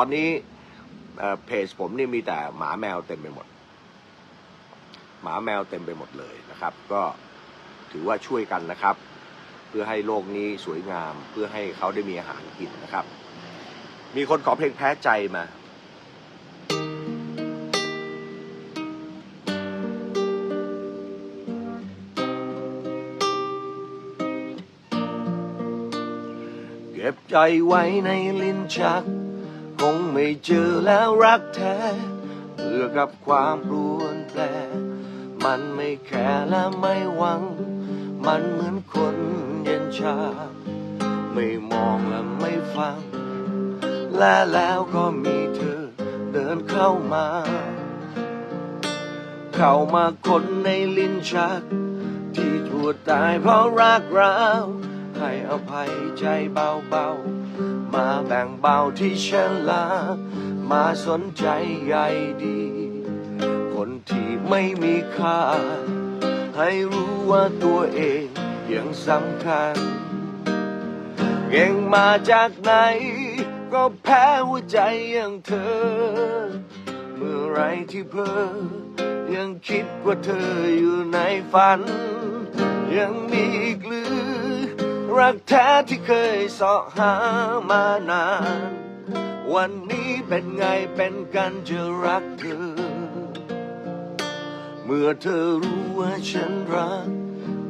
ตอนนี้เอ่อเพจผมนี่มีแต่หมาแมวเต็มไปหมด หมาแมวเต็มไปหมดเลยนะครับ ก็ถือว่าช่วยกันนะครับ เพื่อให้โลกนี้สวยงาม เพื่อให้เขาได้มีอาหารกินนะครับ มีคนขอเพลงแพ้ใจมาเก็บใจไว้ในลิ้นชัก คงไม่เจอแล้วรักแท้เบื่อกับความรวนแปรมันไม่แคร์และไม่หวัง มันเหมือนคนเย็นชา ไม่มองและไม่ฟัง และแล้วก็มีเธอเดินเข้ามา เข้ามาคนในลิ้นชัก ที่ทั่วตายเพราะรักเรา ให้อภัยใจเบาๆ มาแบ่งเบาที่ฉันลา มาสนใจใยดี คนที่ไม่มีค่า ให้รู้ว่าตัวเองยังสำคัญ เก่งมาจากไหน ก็แพ้หัวใจอย่างเธอ เมื่อไรที่เพ้อยังคิดว่าเธออยู่ในฝัน ยังมีอีกหรือ รักแท้ที่เคยสาะหามานาน วันนี้เป็นไงเป็นกันจะรักเธอ เมื่อเธอรู้ว่าฉันรัก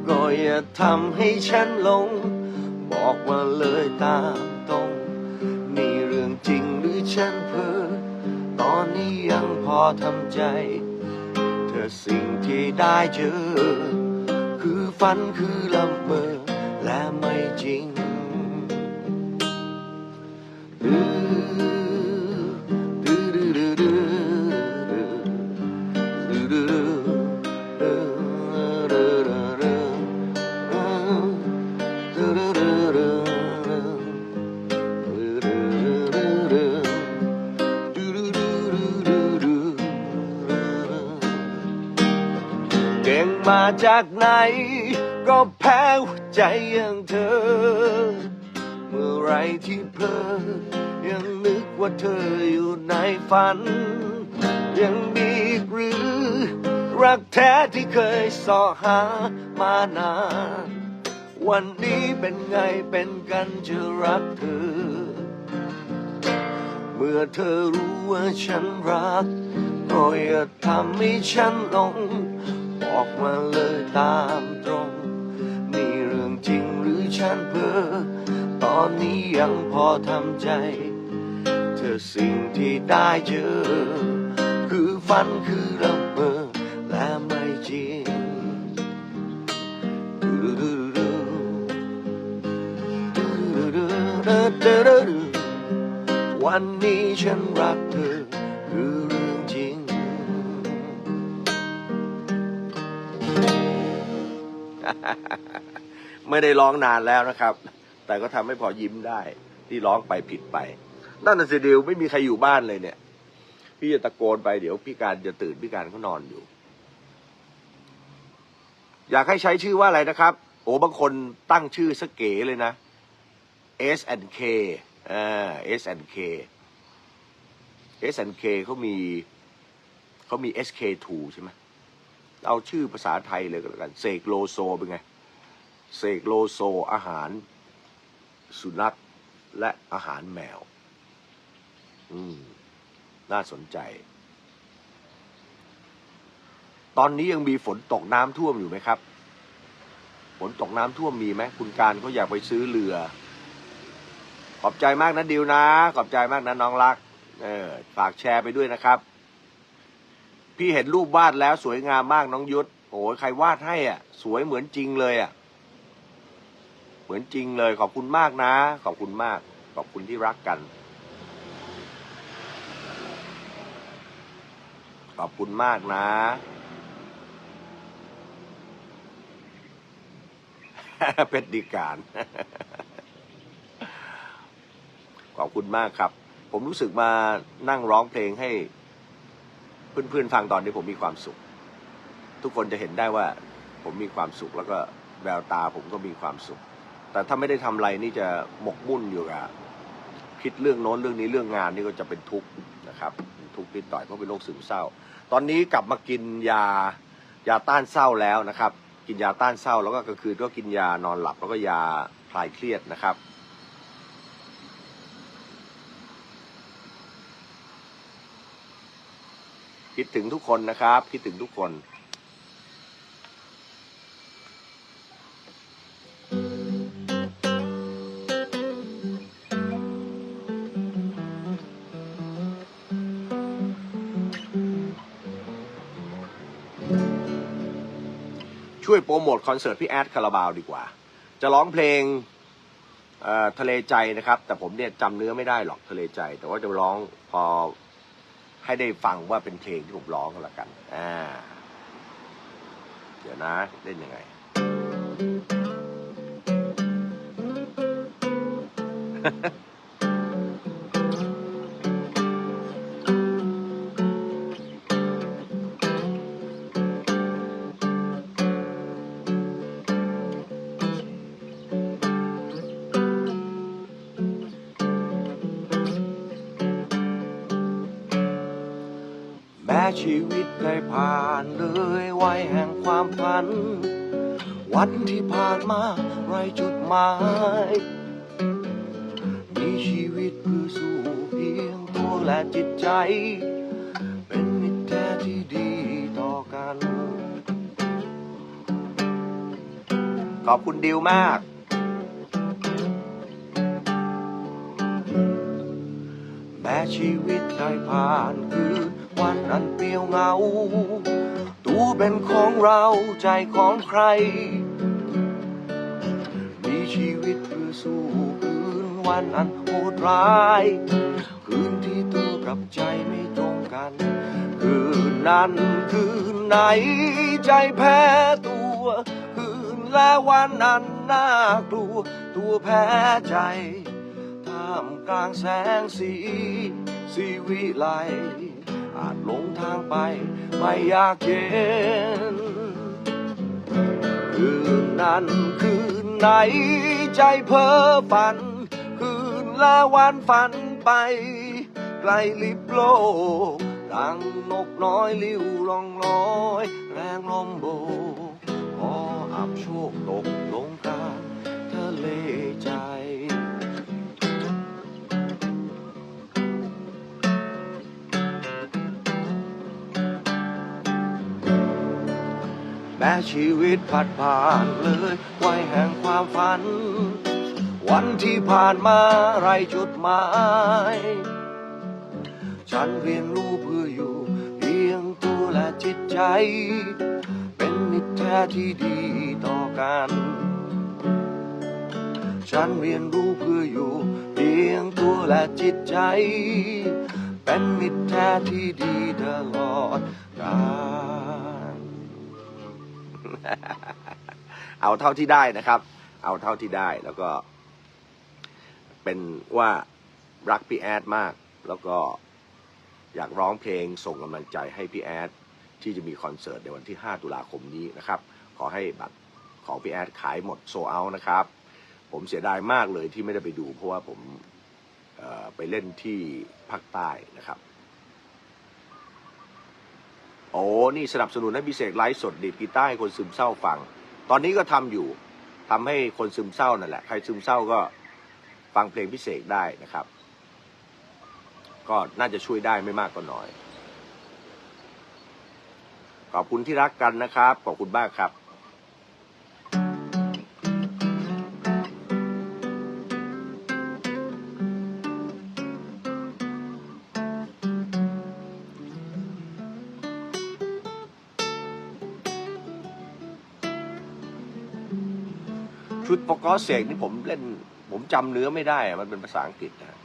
ก็อย่าทำให้ฉันหลง บอกมาเลยตามตรง นี่เรื่องจริงหรือฉันเพ้อตอนนี้ยังพอทำใจ เธอสิ่งที่ได้เจอ คือฝันคือละเมอ และไจากไหน ก็แพ้หัวใจอย่างเธอ เมื่อไรที่เพลอยังนึกว่าเธออยู่ในฝัน ยังมีหรือ รักแท้ที่เคยสอหามานาน วันนี้เป็นไงเป็นกันจะรักเธอ เมื่อเธอรู้ว่าฉันรักก็อย่าทำให้ฉันหลง บอกมาเลยตามตรง นี่เรื่องจริงหรือฉันเพ้อตอนนี้ยังพอทำใจ เธอสิ่งที่ได้เจอ คือฝันคือละเมอและไม่จริงวันนี้ฉันรักเธอคือ ไม่ได้ร้องนานแล้วนะครับ แต่ก็ทำให้พอยิ้มได้ที่ร้องไปผิดไป นั่นน่ะสิดิวไม่มีใครอยู่บ้านเลยเนี่ย พี่จะตะโกนไปเดี๋ยวพี่การจะตื่นพี่การเขานอนอยู่ อยากให้ใช้ชื่อว่าอะไรนะครับ โอ้บางคนตั้งชื่อสเก๋เลยนะ S and K อ่า S and K S and K เขามีเขามี SK2 ใช่ไหม เอาชื่อภาษาไทยเลยก็แล้วกันเสกโลโซเป็นไงเสกโลโซอาหารสุนัขและอาหารแมว อืม น่าสนใจ ตอนนี้ยังมีฝนตกน้ำท่วมอยู่ไหมครับ ฝนตกน้ำท่วมมีไหมคุณการเขาอยากไปซื้อเรือ ขอบใจมากนะดิวนะ ขอบใจมากนะน้องรัก เออ ฝากแชร์ไปด้วยนะครับ พี่เห็นรูปวาดแล้วสวยงามมากน้องยุทธโอ้ยใครวาดให้อะ สวยเหมือนจริงเลยอะ เหมือนจริงเลย ขอบคุณมากนะ ขอบคุณมาก ขอบคุณที่รักกัน ขอบคุณมากนะ เป็นดีการ ขอบคุณมากครับ ผมรู้สึกมานั่งร้องเพลงให้ เพื่อนๆฟังตอนนี้ผมมีความสุข ทุกคนจะเห็นได้ว่าผมมีความสุขแล้วก็แววตาผมก็มีความสุข แต่ถ้าไม่ได้ทำอะไรนี่จะหมกมุ่นอยู่กับคิดเรื่องโน้นเรื่องนี้เรื่องงานนี่ก็จะเป็นทุกข์นะครับทุกข์นิดหน่อยเพราะเป็นโรคซึมเศร้า ตอนนี้กลับมากินยายาต้านเศร้าแล้วนะครับ กินยาต้านเศร้าแล้วก็กลางคืนก็กินยานอนหลับแล้วก็ยาคลายเครียดนะครับ คิดถึงทุกคนนะครับ คิดถึงทุกคน ช่วยโปรโมทคอนเสิร์ตพี่แอดคาราบาวดีกว่า จะร้องเพลงทะเลใจนะครับ แต่ผมเนี่ยจำเนื้อไม่ได้หรอกทะเลใจ แต่ว่าจะร้องพอ ให้ได้ฟังว่าเป็นเพลงที่ผมร้องกันละกัน อ่า เดี๋ยวนะ เล่นยังไงแม้ ชีวิตได้ผ่านเลยวัยแห่งความฝัน วันที่ผ่านมาไรจุดหมายมีชีวิตเพื่อสู้เพียงตัวและจิตใจ เป็นมิตรแท้ที่ดีต่อกัน ขอบคุณดิวมากแม้ชีวิตได้ผ่านคืน วันอันเปลี่ยวเหงา ตัวเป็นของเราใจของใคร มีชีวิตเพื่อสู้คืนวันอันโหดร้าย คืนที่ตัวกับใจไม่ตรงกัน คืนนั้นคืนไหนใจแพ้ตัว คืนและวันนั้นน่ากลัวตัวแพ้ใจามกลางแสงสีสีวิไลอาจหลงทางไปไม่อยากเห็นคืนนั้นคืนไหนใจเพ้อฝัน คืนละวันฝันไปไกลลิบโลกดังนกน้อยลิ้วลองลอย แรงลมโบกพออับโชคตกลงกลางทะเลใจ แม้ชีวิตผัดผ่านเลยวัยแห่งความฝัน วันที่ผ่านมาไรจุดหมาย ฉันเรียนรู้เพื่ออยู่ เพียงตัวและจิตใจ เป็นมิตรแท้ที่ดีต่อกัน ฉันเรียนรู้เพื่ออยู่ เพียงตัวและจิตใจ เป็นมิตรแท้ที่ดีตลอดกาล เอาเท่าที่ได้นะครับ เอาเท่าที่ได้แล้วก็ เป็นว่ารักพี่แอดมาก แล้วก็อยากร้องเพลงส่งกำลังใจให้พี่แอดที่จะมีคอนเสิร์ตในวันที่ 5 ตุลาคมนี้นะครับ ขอให้บัตรของพี่แอดขายหมดโซเอานะครับ ผมเสียดายมากเลยที่ไม่ได้ไปดูเพราะว่าผมไปเล่นที่ภาคใต้นะครับ โอ้นี่สนับสนุนให้พิเศษไลฟ์สดดีดกีตาร์ให้คนซึมเศร้าฟัง ตอนนี้ก็ทำอยู่ทำให้คนซึมเศร้านั่นแหละ ใครซึมเศร้าก็ฟังเพลงพิเศษได้นะครับ ก็น่าจะช่วยได้ไม่มากก็น้อย ขอบคุณที่รักกันนะครับ ขอบคุณมากครับ ชุดปกอเสกนี่ผมเล่น ผมจำเนื้อไม่ได้ มันเป็นภาษาอังกฤษนะ